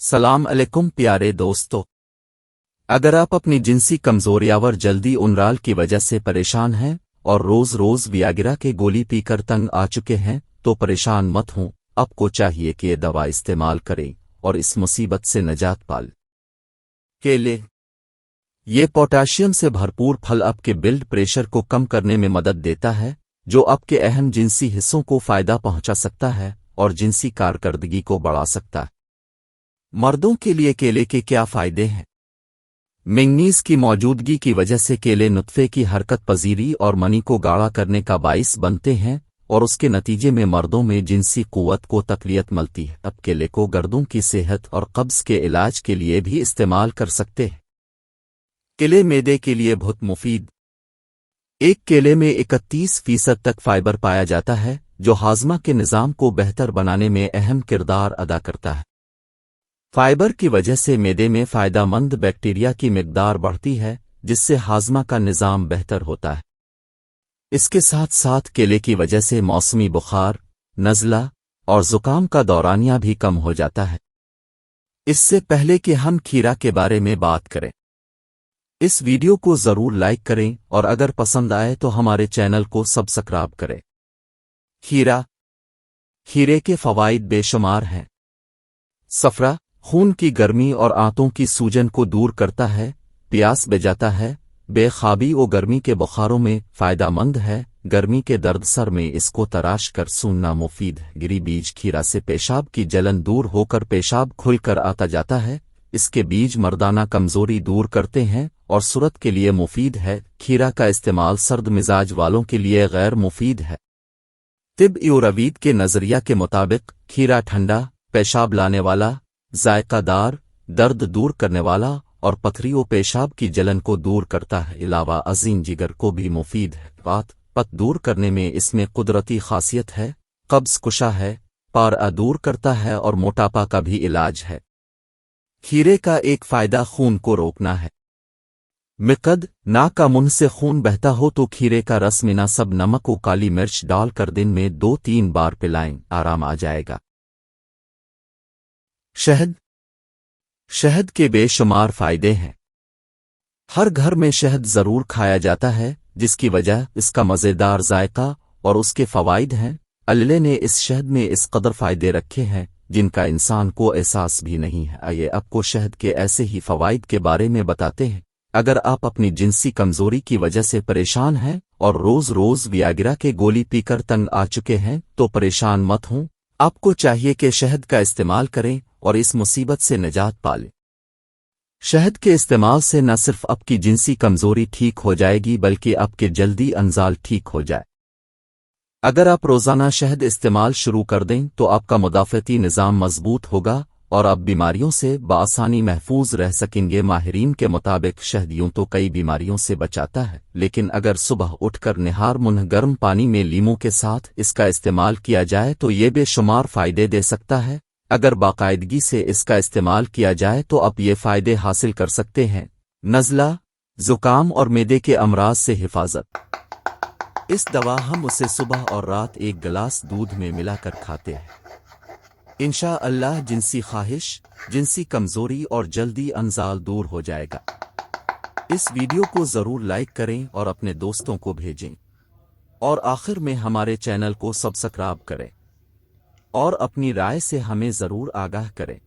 सलाम अलैकुम प्यारे दोस्तों। अगर आप अपनी जिनसी कमजोरियावर जल्दी उनराल की वजह से परेशान हैं और रोज रोज वियागिरा के गोली पीकर तंग आ चुके हैं तो परेशान मत हों, आपको चाहिए कि दवा इस्तेमाल करें और इस मुसीबत से नजात पाल। केले ये पोटाशियम से भरपूर फल आपके ब्लड प्रेशर को कम करने में मदद देता है, जो आपके अहम जिनसी हिस्सों को फ़ायदा पहुँचा सकता है और जिनसी कारकर्दगी को बढ़ा सकता है। मर्दों के लिए केले के क्या फ़ायदे हैं? मैंगनीज की मौजूदगी की वजह से केले नुतफे की हरकत पजीरी और मनी को गाढ़ा करने का बाइस बनते हैं, और उसके नतीजे में मर्दों में जिनसी कुवत को तकलीत मिलती है अब केले को गर्दों की सेहत और कब्ज के इलाज के लिए भी इस्तेमाल कर सकते हैं। केले मैदे के लिए बहुत मुफीद। एक केले में इकतीस फ़ीसद तक फाइबर पाया जाता है, जो हाजमा के निज़ाम को बेहतर बनाने में अहम किरदार अदा करता है। फाइबर की वजह से मैदे में फ़ायदामंद बैक्टीरिया की मकदार बढ़ती है, जिससे हाजमा का निज़ाम बेहतर होता है। इसके साथ साथ केले की वजह से मौसमी बुखार, नज़ला और ज़ुकाम का दौरानिया भी कम हो जाता है। इससे पहले कि हम खीरा के बारे में बात करें, इस वीडियो को ज़रूर लाइक करें और अगर पसंद आए तो हमारे चैनल को सब्सक्राइब करें। खीरा, खीरे के फवाइद बेशुमार हैं। सफरा खून की गर्मी और आंतों की सूजन को दूर करता है, प्यास बेजाता है, बेखाबी और गर्मी के बुखारों में फ़ायदामंद है, गर्मी के दर्द सर में इसको तराश कर सूनना मुफीद गिरी बीज खीरा से पेशाब की जलन दूर होकर पेशाब खुलकर आता जाता है, इसके बीज मर्दाना कमज़ोरी दूर करते हैं और सूरत के लिए मुफीद है, खीरा का इस्तेमाल सर्द मिजाज वालों के लिए गैर मुफीद है। तिब यूरवीद के नज़रिया के मुताबिक, खीरा ठंडा, पेशाब लाने वाला जायकादार दर्द दूर करने वाला और पथरियों पेशाब की जलन को दूर करता है। अलावा अजीम जिगर को भी मुफीद है। बात पत दूर करने में इसमें कुदरती खासियत है। कब्ज कुशा है, पार दूर करता है और मोटापा का भी इलाज है। खीरे का एक फ़ायदा खून को रोकना है। मिकद नाक का मुँह से खून बहता हो तो खीरे का रस मिना सब नमक और काली मिर्च डालकर दिन में दो तीन बार पिलाएँ। आराम आ जाएगा। शहद? शहद के बेशुमार फ़ायदे हैं। हर घर में शहद ज़रूर खाया जाता है, जिसकी वजह इसका मज़ेदार जायका और उसके फवाइद हैं। अल्ले ने इस शहद में इस कदर फ़ायदे रखे हैं, जिनका इंसान को एहसास भी नहीं है। आइए आपको शहद के ऐसे ही फवाइद के बारे में बताते हैं। अगर आप अपनी जिनसी कमज़ोरी की वजह से परेशान हैं और रोज रोज वियागिरा के गोली पीकर तंग आ चुके हैं तो परेशान मत हों। आपको चाहिए कि शहद का इस्तेमाल करें और इस मुसीबत से निजात पालें शहद के इस्तेमाल से न सिर्फ़ आपकी जिनसी कमज़ोरी ठीक हो जाएगी, बल्कि आपके जल्दी अंजाल ठीक हो जाए। अगर आप रोज़ाना शहद इस्तेमाल शुरू कर दें तो आपका मुदाफ़ती निज़ाम मज़बूत होगा और आप बीमारियों से बआसानी महफूज रह सकेंगे। माहरीन के मुताबिक, शहद यूँ तो कई बीमारियों से बचाता है, लेकिन अगर सुबह उठकर निहार मुन्ह गर्म पानी में लीमू के साथ इसका इस्तेमाल किया जाए तो ये बेशुमार फ़ायदे दे सकता है। अगर बाकायदगी से इसका इस्तेमाल किया जाए तो आप ये फ़ायदे हासिल कर सकते हैं। नज़ला, ज़ुकाम और मैदे के अमराज से हिफाजत। इस दवा हम उसे सुबह और रात एक गिलास दूध में मिलाकर खाते हैं। इंशा अल्लाह जिनसी ख्वाहिश, जिनसी कमज़ोरी और जल्दी अनजाल दूर हो जाएगा। इस वीडियो को ज़रूर लाइक करें और अपने दोस्तों को भेजें। और आखिर में हमारे चैनल को सब्सक्राइब करें। और अपनी राय से हमें ज़रूर आगाह करें।